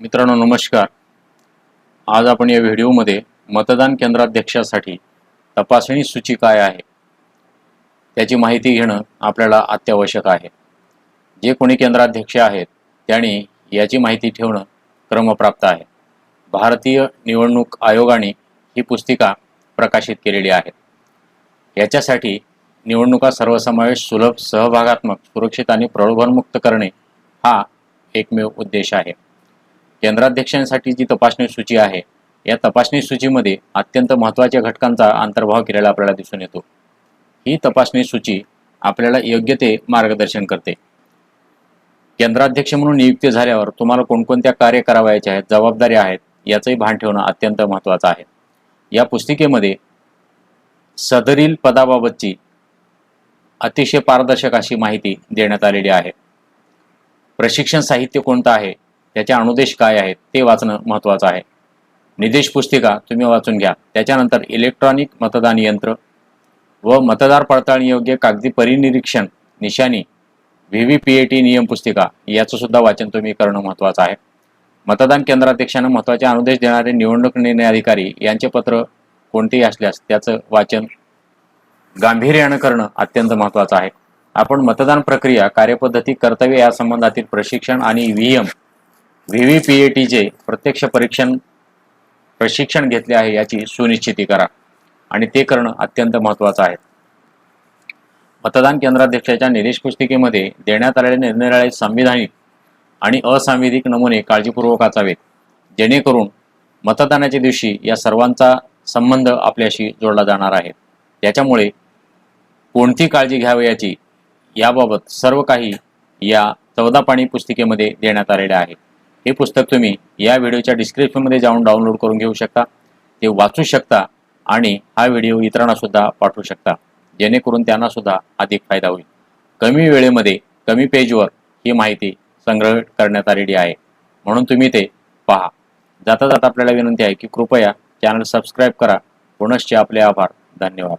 मित्रांनो नमस्कार. आज आपण या व्हिडिओमध्ये मतदान केंद्राध्यक्षासाठी तपासणी सूची काय आहे त्याची माहिती घेणं आपल्याला अत्यावश्यक आहे. जे कोणी केंद्राध्यक्ष आहेत त्यांनी याची माहिती ठेवणं क्रमप्राप्त आहे. भारतीय निवडणूक आयोगाने ही पुस्तिका प्रकाशित केलेली आहे. याच्यासाठी निवडणुका सर्वसमावेश सुलभ सहभागात्मक सुरक्षित आणि प्रलोभनमुक्त करणे हा एकमेव उद्देश आहे. केंद्राध्यक्षांसाठी जी तपासणी सूची आहे या तपासणी सूचीमध्ये अत्यंत महत्त्वाच्या घटकांचा अंतर्भाव केलेला आपल्याला दिसून येतो. ही तपासणी सूची आपल्याला योग्य ते मार्गदर्शन करते. केंद्राध्यक्ष म्हणून नियुक्ती झाल्यावर तुम्हाला कोणकोणत्या कार्य करावयाचे आहेत जबाबदाऱ्या आहेत याचंही भान ठेवणं अत्यंत महत्त्वाचं आहे. या पुस्तिकेमध्ये सदरील पदाबाबतची अतिशय पारदर्शक अशी माहिती देण्यात आलेली आहे. प्रशिक्षण साहित्य कोणतं आहे? त्याचे अनुदेश काय आहेत ते वाचणं महत्त्वाचं आहे. निदेश पुस्तिका तुम्ही वाचून घ्या. त्याच्यानंतर इलेक्ट्रॉनिक मतदान यंत्र व मतदार पडताळणी योग्य कागदी परिनिरीक्षण निशाणी V V P A T नियम पुस्तिका याचं सुद्धा वाचन तुम्ही करणं महत्त्वाचं आहे. मतदान केंद्राध्यक्षांना महत्त्वाचे अनुदेश देणारे निवडणूक निर्णय अधिकारी यांचे पत्र कोणतेही असल्यास त्याचं वाचन गांभीर्यानं करणं अत्यंत महत्त्वाचं आहे. आपण मतदान प्रक्रिया कार्यपद्धती कर्तव्य या संबंधातील प्रशिक्षण आणि V M V V P A टीचे प्रत्यक्ष परीक्षण प्रशिक्षण घेतले आहे याची सुनिश्चिती करा. आणि ते करणं अत्यंत महत्त्वाचं आहे. मतदान केंद्राध्यक्षाच्या निदेश पुस्तिकेमध्ये देण्यात आलेले निरनिराळे संविधानिक आणि असांविधिक नमुने काळजीपूर्वक वाचावेत जेणेकरून मतदानाच्या दिवशी या सर्वांचा संबंध आपल्याशी जोडला जाणार आहे. त्याच्यामुळे कोणती काळजी घ्यावयाची याबाबत सर्व काही या चौदा पाणी पुस्तिकेमध्ये देण्यात आलेले आहे. हे पुस्तक तुम्ही या व्हिडिओच्या डिस्क्रिप्शनमध्ये जाऊन डाउनलोड करून घेऊ शकता. ते वाचू शकता आणि हा व्हिडिओ इतरांना सुद्धा पाठवू शकता. जेणेकरून त्यांना सुद्धा अधिक फायदा होईल. कमी वेळेमध्ये कमी पेजवर ही माहिती संग्रहित करण्यात आलेली आहे. म्हणून तुम्ही ते पहा. जाता जाता आपल्याला विनंती आहे की कृपया चॅनल सबस्क्राईब करा. पुनश्च आपले आभार. धन्यवाद.